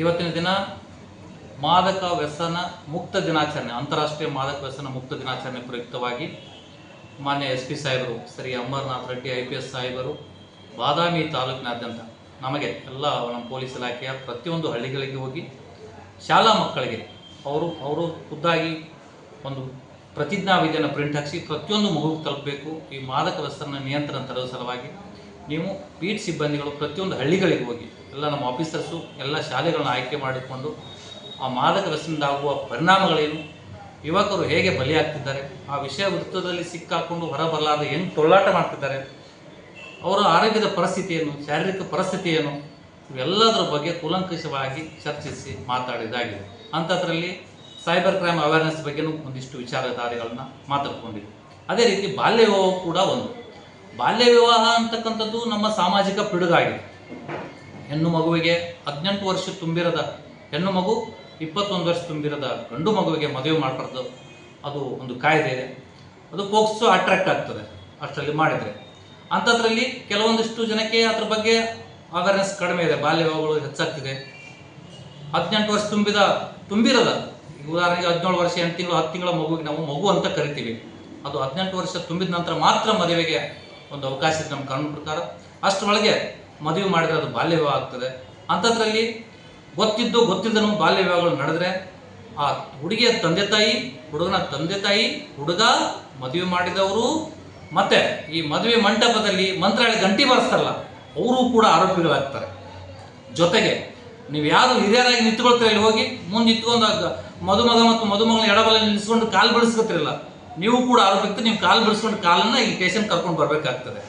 ಇವತ್ತಿನ ದಿನ ಮಾದಕ ವ್ಯಸನ ಮುಕ್ತ ದಿನಾಚರಣೆ, ಅಂತಾರಾಷ್ಟ್ರೀಯ ಮಾದಕ ವ್ಯಸನ ಮುಕ್ತ ದಿನಾಚರಣೆ ಪ್ರಯುಕ್ತವಾಗಿ ಮಾನ್ಯ ಎಸ್ ಪಿ ಸಾಹೇಬರು, Shri Amarnath Reddy, I P S ಸಾಹೇಬರು, ಬಾದಾಮಿ ತಾಲೂಕಿನಾದ್ಯಂತ ನಮಗೆ ಎಲ್ಲ ನಮ್ಮ ಪೊಲೀಸ್ ಇಲಾಖೆಯ ಪ್ರತಿಯೊಂದು ಹಳ್ಳಿಗಳಿಗೆ ಹೋಗಿ, ಶಾಲಾ ಮಕ್ಕಳಿಗೆ ಅವರು ಅವರು ಖುದ್ದಾಗಿ ಒಂದು ಪ್ರತಿಜ್ಞಾವಿಧಿಯನ್ನು ಪ್ರಿಂಟ್ ಹಾಕಿಸಿ ಪ್ರತಿಯೊಂದು ಮಗುವಿಗೆ ತಲುಪಬೇಕು. ಈ ಮಾದಕ ವ್ಯಸನ ನಿಯಂತ್ರಣ ತರುವ ಸಲುವಾಗಿ ನೀವು ಪೀಠ ಸಿಬ್ಬಂದಿಗಳು ಪ್ರತಿಯೊಂದು ಹಳ್ಳಿಗಳಿಗೆ ಹೋಗಿ ಎಲ್ಲ ನಮ್ಮ ಆಫೀಸರ್ಸು ಎಲ್ಲ ಶಾಲೆಗಳನ್ನ ಆಯ್ಕೆ ಮಾಡಿಕೊಂಡು ಆ ಮಾದಕ ಆಗುವ ಪರಿಣಾಮಗಳೇನು? ಯುವಕರು ಹೇಗೆ ಬಲಿಯಾಗ್ತಿದ್ದಾರೆ? ಆ ವಿಷಯ ವೃತ್ತದಲ್ಲಿ ಸಿಕ್ಕಾಕೊಂಡು ಹೊರಬರಲಾರದೆ ಹೆಂಗೆ ತೊಳ್ಳಾಟ ಮಾಡ್ತಿದ್ದಾರೆ? ಅವರ ಆರೋಗ್ಯದ ಪರಿಸ್ಥಿತಿ ಶಾರೀರಿಕ ಪರಿಸ್ಥಿತಿ ಏನು? ಇವೆಲ್ಲದರ ಬಗ್ಗೆ ಕೂಲಂಕಷವಾಗಿ ಚರ್ಚಿಸಿ ಮಾತಾಡಿದಾಗಿದೆ. ಅಂಥದ್ರಲ್ಲಿ ಸೈಬರ್ ಕ್ರೈಮ್ ಅವೇರ್ನೆಸ್ ಬಗ್ಗೆನೂ ಒಂದಿಷ್ಟು ವಿಚಾರಧಾರೆಗಳನ್ನ ಮಾತಾಡ್ಕೊಂಡಿದ್ವಿ ಅದೇ ರೀತಿ ಬಾಲ್ಯ ವಿವಾಹ ಕೂಡ ಒಂದು. ಬಾಲ್ಯ ವಿವಾಹ ಅಂತಕ್ಕಂಥದ್ದು ನಮ್ಮ ಸಾಮಾಜಿಕ ಪಿಡುಗಾಗಿದೆ. ಹೆಣ್ಣು ಮಗುವಿಗೆ ಹದಿನೆಂಟು ವರ್ಷ ತುಂಬಿರದ, ಹೆಣ್ಣು ಮಗು ಇಪ್ಪತ್ತೊಂದು ವರ್ಷ ತುಂಬಿರದ ಗಂಡು ಮಗುವಿಗೆ ಮದುವೆ ಮಾಡಬಾರ್ದು. ಅದು ಒಂದು ಕಾಯ್ದೆ ಇದೆ. ಅದು ಪೋಕ್ಸೋ ಅಟ್ರಾಕ್ಟ್ ಆಗ್ತದೆ, ಅಷ್ಟರಲ್ಲಿ ಮಾಡಿದರೆ. ಅಂಥದ್ರಲ್ಲಿ ಕೆಲವೊಂದಿಷ್ಟು ಜನಕ್ಕೆ ಅದ್ರ ಬಗ್ಗೆ ಅವೇರ್ನೆಸ್ ಕಡಿಮೆ ಇದೆ ಬಾಲ್ಯ ವಿವಾಹಗಳು ಹೆಚ್ಚಾಗ್ತಿದೆ. ಹದಿನೆಂಟು ವರ್ಷ ತುಂಬಿದ, ತುಂಬಿರದ ಉದಾಹರಣೆಗೆ ಹದಿನೇಳು ವರ್ಷ, ಎಂಟು ತಿಂಗಳು, ಹತ್ತು ತಿಂಗಳ ಮಗುವಿಗೆ ನಾವು ಮಗು ಅಂತ ಕರಿತೀವಿ. ಅದು ಹದಿನೆಂಟು ವರ್ಷ ತುಂಬಿದ ನಂತರ ಮಾತ್ರ ಮದುವೆಗೆ ಒಂದು ಅವಕಾಶ ಇದೆ ನಮ್ಮ ಕಾನೂನು ಪ್ರಕಾರ. ಅಷ್ಟರೊಳಗೆ ಮದುವೆ ಮಾಡಿದ್ರೆ ಅದು ಬಾಲ್ಯ ವಿವಾಹ ಆಗ್ತದೆ ಅಂಥದ್ರಲ್ಲಿ ಗೊತ್ತಿದ್ದು ಗೊತ್ತಿಲ್ಲದನು ಬಾಲ್ಯ ವಿವಾಹಗಳು ನಡೆದ್ರೆ ಆ ಹುಡುಗಿಯ ತಂದೆ ತಾಯಿ, ಹುಡುಗನ ತಂದೆ ತಾಯಿ, ಹುಡುಗ ಮದುವೆ ಮಾಡಿದವರು ಮತ್ತೆ ಈ ಮದುವೆ ಮಂಟಪದಲ್ಲಿ ಮಂತ್ರಾಲಯ ಗಂಟಿ ಬಾರಿಸ್ತಾರಲ್ಲ, ಅವರು ಕೂಡ ಆರೋಪಿಗಳಾಗ್ತಾರೆ. ಜೊತೆಗೆ ನೀವು ಯಾರು ಹಿರಿಯರಾಗಿ ನಿಂತ್ಕೊಳ್ತೀರ ಇಲ್ಲಿ ಹೋಗಿ, ಮುಂದೆ ನಿಂತ್ಕೊಂಡು ಮದುಮಗ ಮತ್ತು ಮದುಮಗನ ಎಡಬಲಲ್ಲಿ ನಿಲ್ಲಿಸ್ಕೊಂಡು ಕಾಲು ಬಿಡಿಸ್ಕೊತಿರಲ್ಲ, ನೀವು ಕೂಡ ಆರೋಪಿತ ನೀವು ಕಾಲು ಬಿಡಿಸ್ಕೊಂಡು ಕಾಲನ್ನ ಈ ಸ್ಟೇಷನ್ ಕರ್ಕೊಂಡು ಬರಬೇಕಾಗ್ತದೆ.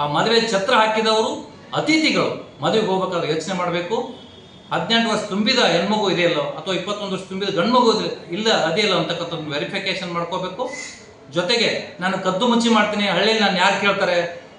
ಆ ಮದುವೆ ಛತ್ರ ಹಾಕಿದವರು ಅತಿಥಿಗಳು ಮದುವೆಗೆ ಹೋಗ್ಬೇಕಾದ್ರೆ ಯೋಚನೆ ಮಾಡಬೇಕು. ಹದಿನೆಂಟು ವರ್ಷ ತುಂಬಿದ ಹೆಣ್ಮಗು ಇದೆಯಲ್ಲೋ, ಅಥವಾ ಇಪ್ಪತ್ತೊಂದು ವರ್ಷ ತುಂಬಿದ ಗಂಡ್ಮಗು ಇಲ್ಲ ಅದೇ ಅಂತಕ್ಕಂಥದ್ದು ವೆರಿಫಿಕೇಶನ್ ಮಾಡ್ಕೋಬೇಕು. ಜೊತೆಗೆ ನಾನು ಕದ್ದು ಮುಚ್ಚಿ ಮಾಡ್ತೀನಿ, ಹಳ್ಳಿಯಲ್ಲಿ ನಾನು ಯಾರು ಕೇಳ್ತಾರೆ,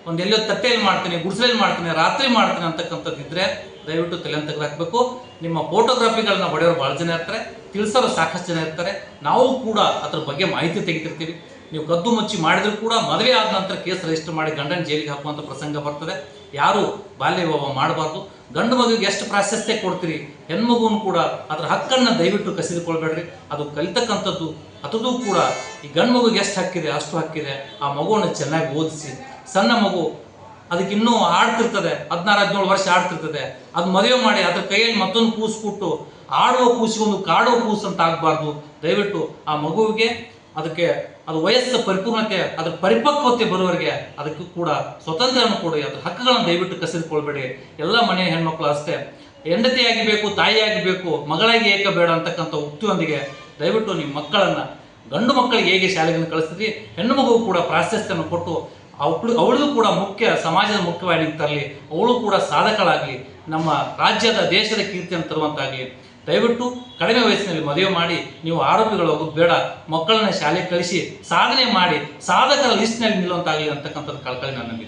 ಒಂದು ಎಲ್ಲೋ ತಟ್ಟೆಯಲ್ಲಿ ಮಾಡ್ತೀನಿ, ಗುಡಿಸಲಲ್ಲಿ ಮಾಡ್ತೀನಿ, ರಾತ್ರಿ ಮಾಡ್ತೀನಿ ಅಂತಕ್ಕಂಥದ್ದು ಇದ್ರೆ ದಯವಿಟ್ಟು ತಲೆ ಹಾಕಬೇಕು. ನಿಮ್ಮ ಫೋಟೋಗ್ರಫಿಗಳನ್ನ ಹೊಡೆಯೋರು ಭಾಳ ಜನ ಇರ್ತಾರೆ, ತಿಳಿಸೋರು ಸಾಕಷ್ಟು ಜನ ಇರ್ತಾರೆ. ನಾವು ಕೂಡ ಅದ್ರ ಬಗ್ಗೆ ಮಾಹಿತಿ ತೆಗಿತಿರ್ತೀವಿ. ನೀವು ಕದ್ದು ಮುಚ್ಚಿ ಮಾಡಿದ್ರು ಕೂಡ ಮದುವೆ ಆದ ನಂತರ ಕೇಸ್ ರಿಜಿಸ್ಟರ್ ಮಾಡಿ ಗಂಡನ ಜೈಲಿಗೆ ಹಾಕುವಂಥ ಪ್ರಸಂಗ ಬರ್ತದೆ. ಯಾರು ಬಾಲ್ಯ ವಿವಾಹ ಮಾಡಬಾರ್ದು. ಗಂಡು ಮಗುವಿಗೆ ಎಷ್ಟು ಪ್ರಾಶಸ್ತ್ಯ ಕೊಡ್ತೀರಿ? ಹೆಣ್ಮಗುವನ್ನು ಕೂಡ ಅದರ ಹಕ್ಕನ್ನು ದಯವಿಟ್ಟು ಕಸಿದುಕೊಳ್ಬೇಡ್ರಿ. ಅದು ಕಲಿತಕ್ಕಂಥದ್ದು ಅದೂ ಕೂಡ ಈ ಗಂಡು ಮಗುಗೆ ಎಷ್ಟು ಹಕ್ಕಿದೆ, ಅಷ್ಟು ಹಕ್ಕಿದೆ. ಆ ಮಗುವನ್ನು ಚೆನ್ನಾಗಿ ಓದಿಸಿ. ಸಣ್ಣ ಮಗು ಅದಕ್ಕೆ ಇನ್ನೂ ಆಡ್ತಿರ್ತದೆ. ಹದಿನಾರು, ಹದಿನೇಳು ವರ್ಷ ಆಡ್ತಿರ್ತದೆ. ಅದು ಮದುವೆ ಮಾಡಿ ಅದ್ರ ಕೈಯಲ್ಲಿ ಮತ್ತೊಂದು ಕೂಸು ಕೊಟ್ಟು ಆಡುವ ಕೂಸಿಗೊಂದು ಕಾಡುವ ಕೂಸು ಅಂತ ಆಗಬಾರ್ದು. ದಯವಿಟ್ಟು ಆ ಮಗುವಿಗೆ ಅದಕ್ಕೆ ಅದು ವಯಸ್ಸು ಪರಿಪೂರ್ಣತೆ ಅದ್ರ ಪರಿಪಕ್ವತೆ ಬರುವವರೆಗೆ ಅದಕ್ಕೂ ಕೂಡ ಸ್ವತಂತ್ರವನ್ನು ಕೊಡಿ, ಅದ್ರ ಹಕ್ಕುಗಳನ್ನು ದಯವಿಟ್ಟು ಕಸಿದುಕೊಳ್ಬೇಡಿ. ಎಲ್ಲ ಮನೆಯ ಹೆಣ್ಮಕ್ಳು ಅಷ್ಟೇ. ಹೆಂಡತಿಯಾಗಿ ಬೇಕು, ತಾಯಿಯಾಗಿ ಬೇಕು, ಮಗಳಾಗಿ ಏಕ ಬೇಡ ಅಂತಕ್ಕಂಥ ಉಕ್ತಿಯೊಂದಿಗೆ ದಯವಿಟ್ಟು ನಿಮ್ಮ ಮಕ್ಕಳನ್ನು, ಗಂಡು ಮಕ್ಕಳಿಗೆ ಹೇಗೆ ಶಾಲೆಗೆ ಕಳಿಸ್ತೀರಿ, ಹೆಣ್ಣು ಮಗು ಕೂಡ ಪ್ರಾಶಸ್ತ್ಯವನ್ನು ಕೊಟ್ಟು ಅವಳು, ಅವಳಿಗೂ ಕೂಡ ಮುಖ್ಯ, ಸಮಾಜದ ಮುಖ್ಯವಾಗಿ ತರಲಿ ಅವಳು ಕೂಡ ಸಾಧಕಳಾಗಲಿ, ನಮ್ಮ ರಾಜ್ಯದ, ದೇಶದ ಕೀರ್ತಿಯನ್ನು ತರುವಂತಾಗಲಿ. ದಯವಿಟ್ಟು ಕಡಿಮೆ ವಯಸ್ಸಿನಲ್ಲಿ ಮದುವೆ ಮಾಡಿ, ನೀವು ಆರೋಪಿಗಳು ಹೋಗೋದು ಬೇಡ. ಮಕ್ಕಳನ್ನ ಶಾಲೆಗೆ ಕಳಿಸಿ, ಸಾಧನೆ ಮಾಡಿ, ಸಾಧಕರ ಲಿಸ್ಟ್ನಲ್ಲಿ ನಿಲ್ಲುವಂತಾಗಲಿ ಅಂತಕ್ಕಂಥದ್ದು ಕಳ್ಕಳಿ ನನ್ನಲ್ಲಿ